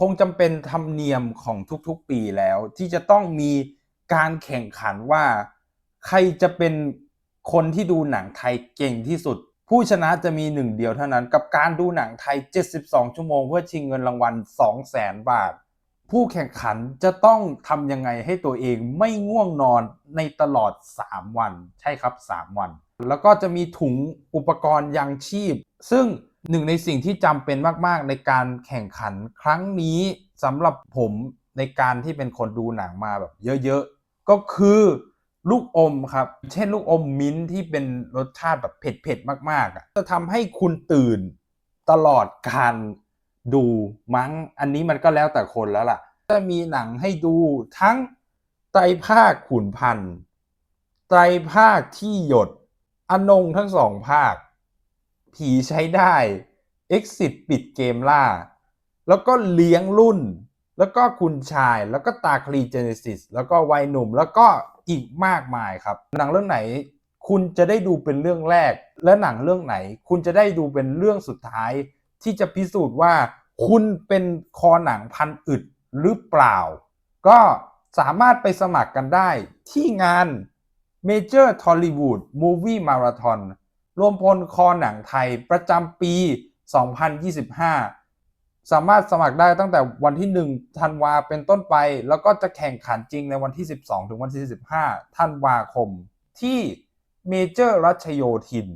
คงจำเป็นธรรมเนียมของทุกๆปีแล้ว ที่จะต้องมีการแข่งขันว่า ใครจะเป็นคนที่ดูหนังไทยเก่งที่สุด ผู้ชนะจะมีหนึ่งเดียวเท่านั้นกับการดูหนังไทย 72 ชั่วโมง เพื่อชิงเงินรางวัล 200,000 บาท ผู้แข่งขันจะต้องทำยังไงให้ตัวเองไม่ง่วงนอนในตลอด 3 วัน ใช่ครับ 3 วัน แล้วก็จะมีถุงอุปกรณ์ยังชีพ ซึ่ง หนึ่งในสิ่งที่จำเป็นมาก ๆ ในการแข่งขันครั้งนี้สำหรับผมในการที่เป็นคนดูหนังมาแบบเยอะ ๆ ก็คือลูกอมครับ เช่นลูกอมมิ้นที่เป็นรสชาติแบบเผ็ด ๆ มากๆอะจะทำให้คุณตื่นตลอดการดูมั้ง อันนี้มันก็แล้วแต่คนแล้วล่ะ จะมีหนังให้ดูทั้งไตรภาคขุนพันธ์ไตรภาคที่หยดอนงทั้งสองภาค ผีใช้ได้ Exit ปิดเกมล่า แล้วก็เลี้ยงรุ่น แล้วก็คุณชาย แล้วก็ตาคลีเจเนซิส แล้วก็วัยหนุ่ม แล้วก็อีกมากมายครับ หนังเรื่องไหนคุณจะได้ดูเป็นเรื่องแรก และหนังเรื่องไหน คุณจะได้ดูเป็นเรื่องสุดท้าย ที่จะพิสูจน์ว่า คุณเป็นคอหนังพันอึดหรือเปล่า ก็สามารถไปสมัครกันได้ที่งาน Major Tollywood Movie Marathon รวมพลคอหนังไทยประจำปี 2025 สามารถสมัครได้ตั้งแต่วันที่ 1 ธันวาเป็นต้นไป แล้วก็จะแข่งขันจริงในวันที่ 12 ถึงวันที่ 15 ธันวาคมที่เมเจอร์รัชโยธิน